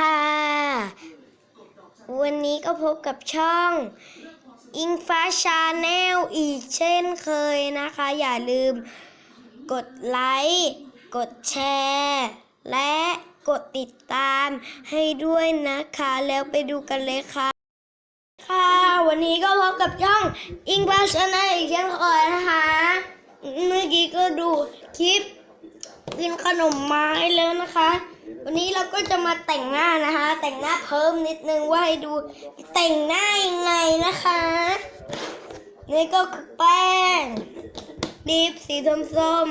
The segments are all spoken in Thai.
ค่ะ วันนี้ก็พบกับช่อง อิงฟ้าชาแนลอีกเช่นเคยนะคะ อย่าลืมกดไลค์ กดแชร์ และกดติดตามให้ด้วยนะคะ แล้วไปดูกันเลยค่ะ ค่ะ วันนี้ก็พบกับช่อง อิงฟ้าชาแนลอีกเช่นเคยนะคะ เมื่อกี้ก็ดูคลิปกินขนมไม้แล้วนะคะ วันนี้เราก็จะมาแต่งหน้านะคะ แต่งหน้าเพิ่มนิดนึงว่าให้ดูแต่งหน้ายังไงนะคะ นี่ก็คือแป้งลิปสีส้ม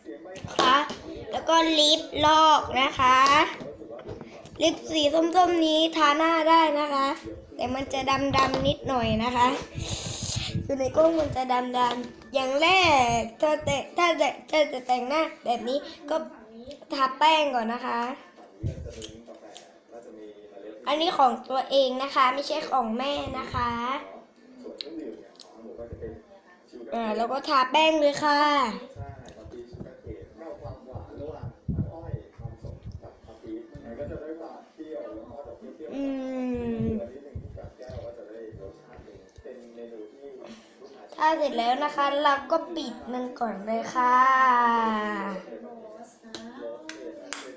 ๆค่ะแล้วก็ลิปลอกนะคะ ลิปสีส้มๆนี้ทาหน้าได้นะคะ แต่มันจะดำๆนิดหน่อยนะคะคือในกล้องมันจะดำๆอย่างแรกถ้าแต่ถ้าจะถ้าจะแต่งหน้าแบบนี้ก็ ทาแป้งก่อนนะคะ อันนี้ของตัวเองนะคะ ไม่ใช่ของแม่นะคะอ่าแล้วก็ทาแป้งเลยค่ะอืมถ้าเสร็จแล้วนะคะ เราก็ปิดมันก่อนเลยค่ะ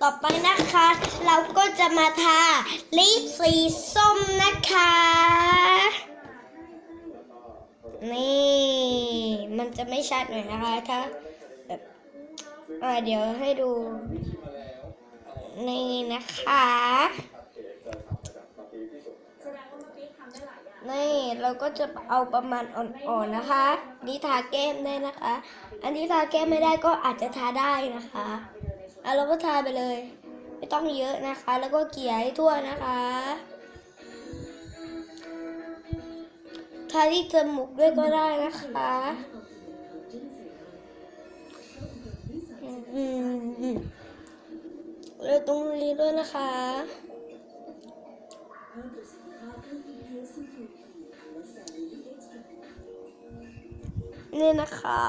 ต่อไปนะคะ เราก็จะมาทาลิปสีส้มนะคะ นี่ มันจะไม่ชัดหน่อยนะคะถ้าแบบอ่าเดี๋ยวให้ดู นี่นะคะนี่เราก็จะเอาประมาณอ่อนๆนะคะ นี่ทาแก้มได้นะคะ อันนี้ทาแก้มไม่ได้ก็อาจจะทาได้นะคะ อะเราก็ทาไปเลย ไม่ต้องเยอะนะคะ แล้วก็เกลี่ยให้ทั่วนะคะทาที่จมูกด้วยก็ได้นะคะอืมอือืมแล้วตรงนี้ด้วยนะคะนี่นะคะ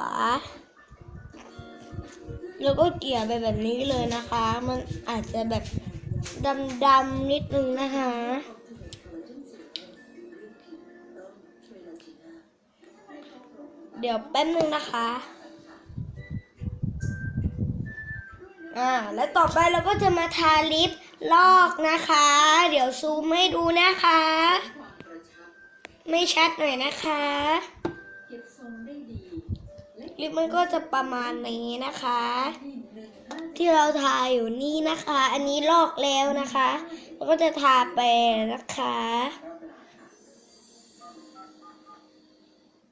แล้วก็เกลี่ยไปแบบนี้เลยนะคะ มันอาจจะแบบดำๆนิดนึงนะคะเดี๋ยวแป๊บนึงนะคะ อ่า แล้วต่อไปเราก็จะมาทาลิปลอกนะคะ เดี๋ยวซูมให้ดูนะคะ ไม่ชัดหน่อยนะคะ ลิปมันก็จะประมาณนี้นะคะ ที่เราทาอยู่นี่นะคะ อันนี้ลอกแล้วนะคะแล้วก็จะทาไปนะคะ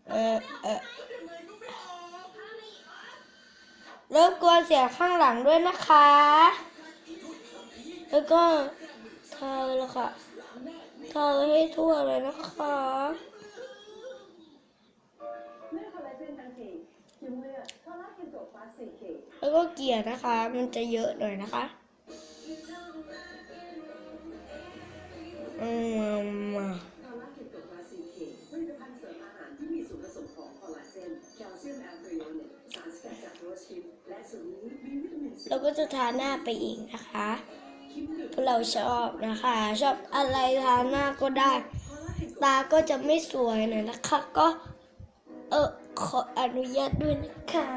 เออเออเริ่มกวนเสียงข้างหลังด้วยนะคะ แล้วก็ทาเลยค่ะทาให้ทั่วเลยนะคะ แล้วก็เกลี่ยนะคะ มันจะเยอะหน่อยนะคะอืมเราก็จะทาหน้าไปอีกนะคะเพราะเราชอบนะคะ ชอบอะไรทาหน้าก็ได้ ตาก็จะไม่สวยหน่อยนะคะ ก็ เออ ขออนุญาตด้วยนะคะ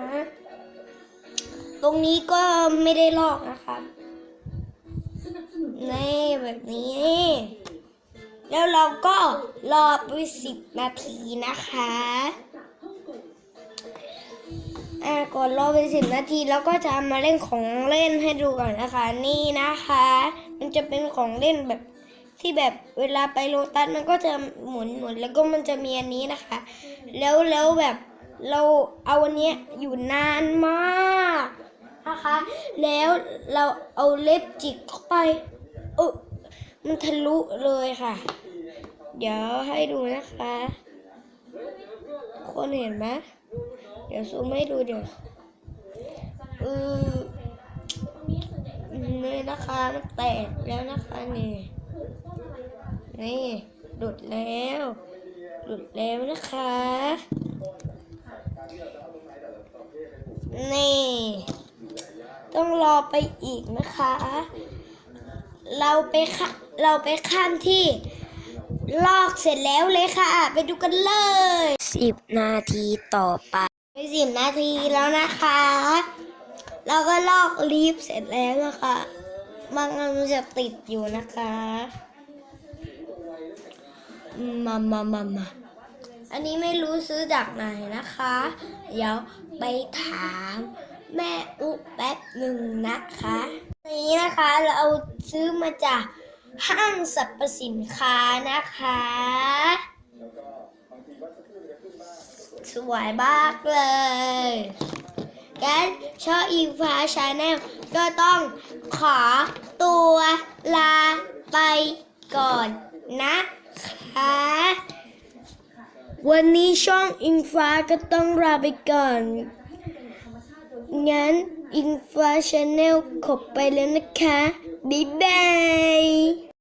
ตรงนี้ก็ไม่ได้ลอกนะคะนี่แบบนี้ แล้วเราก็รอไปสิบนาทีนะคะอ่าก่อนรอไปสิบนาทีแล้วก็จะมาเล่นของเล่นให้ดูก่อนนะคะ นี่นะคะ มันจะเป็นของเล่นแบบ ที่แบบเวลาไปโลตัสมันก็จะหมุนหมุนแล้วก็มันจะมีอันนี้นะคะ แล้วแล้วแบบเราเอาอันเนี้ยอยู่นานมากนะคะ แล้วเราเอาเล็บจิกเข้าไปเออมันทะลุเลยค่ะ เดี๋ยวให้ดูนะคะ คนเห็นไหมเดี๋ยวซูมให้ดูเดี๋ยวเออนี่นะคะมันแตกแล้วนะคะนี่ นี่หลุดแล้วหลุดแล้วนะคะนี่ ต้องรอไปอีกนะคะ เราไปข้าเราไปข้ามที่ลอกเสร็จแล้วเลยค่ะ ไปดูกันเลยสิบนาทีต่อไปสิบนาทีแล้วนะคะ เราก็ลอกลีฟเสร็จแล้วนะคะ บางอันมันจะติดอยู่นะคะ มามามามาอันนี้ไม่รู้ซื้อจากไหนนะคะ เดี๋ยวไปถามแม่อุแป๊บหนึ่งนะคะอันนี้นะคะเราเอาซื้อมาจากห้างสรรพสินค้านะคะ สวยมากเลยงั้นช่ออิงฟ้าชาแนลก็ต้องขอตัวลาไปก่อนนะ คะ วันนี้ช่องอิงฟ้าก็ต้องลาไปก่อน งั้นอิงฟ้าชาแนลขอบไปแล้วนะคะ บ๊ายบาย